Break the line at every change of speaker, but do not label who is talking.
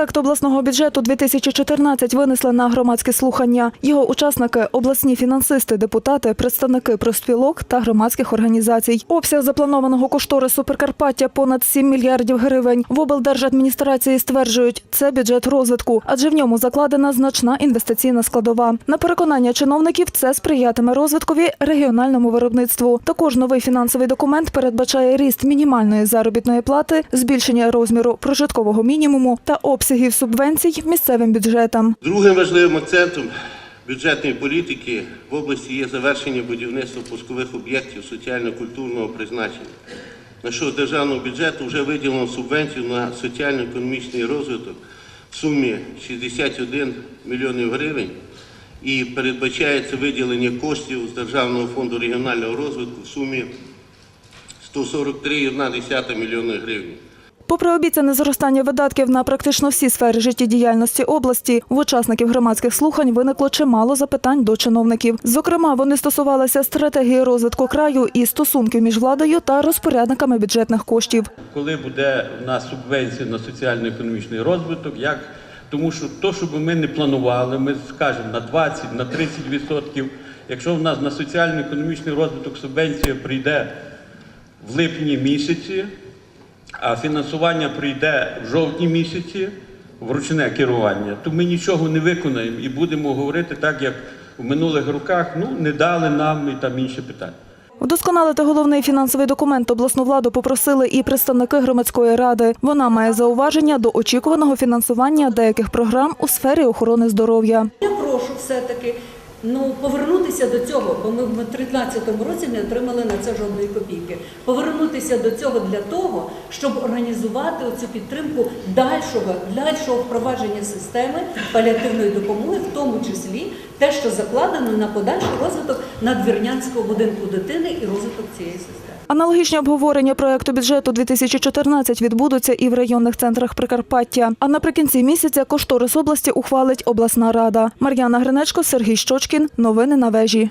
Проект обласного бюджету 2014 винесли на громадське слухання. Його учасники – обласні фінансисти, депутати, представники профспілок та громадських організацій. Обсяг запланованого кошторису Прикарпаття – понад 7 мільярдів гривень. В облдержадміністрації стверджують, це бюджет розвитку, адже в ньому закладена значна інвестиційна складова. На переконання чиновників, це сприятиме розвиткові регіональному виробництву. Також новий фінансовий документ передбачає ріст мінімальної заробітної плати, збільшення розміру прожиткового мінімуму та обсягів субвенцій місцевим бюджетам.
Другим важливим акцентом бюджетної політики в області є завершення будівництва пускових об'єктів соціально-культурного призначення. На що державного бюджету вже виділено субвенцію на соціально-економічний розвиток в сумі 61 мільйонів гривень і передбачається виділення коштів з Державного фонду регіонального розвитку в сумі 143,1 мільйона гривень.
Попри обіцяне зростання видатків на практично всі сфери життєдіяльності області, в учасників громадських слухань виникло чимало запитань до чиновників. Зокрема, вони стосувалися стратегії розвитку краю і стосунків між владою та розпорядниками бюджетних коштів.
коли буде в нас субвенція на соціально-економічний розвиток, як тому що то, щоб ми не планували, ми скажемо на 20, на 30 відсотків. Якщо в нас на соціально-економічний розвиток субвенція прийде в липні місяці, а фінансування прийде в жовтні місяці, в ручне керування, то ми нічого не виконаємо і будемо говорити так, як в минулих роках, ну не дали нам і там інші питання.
Вдосконалити головний фінансовий документ обласну владу попросили і представники громадської ради. Вона має зауваження до очікуваного фінансування деяких програм у сфері охорони здоров'я.
Я прошу все-таки ну, повернутися до цього, бо ми в 2013 році не отримали на це жодної копійки. Повернутися до цього для того, щоб організувати оцю підтримку дальшого, дальшого впровадження системи паліативної допомоги, в тому числі те, що закладено на подальший розвиток надвірнянського будинку дитини і розвиток цієї системи.
Аналогічні обговорення проекту бюджету 2014 відбудуться і в районних центрах Прикарпаття. А наприкінці місяця кошторис області ухвалить обласна рада. Мар'яна Гринечко, Сергій Щочкін. Новини на вежі.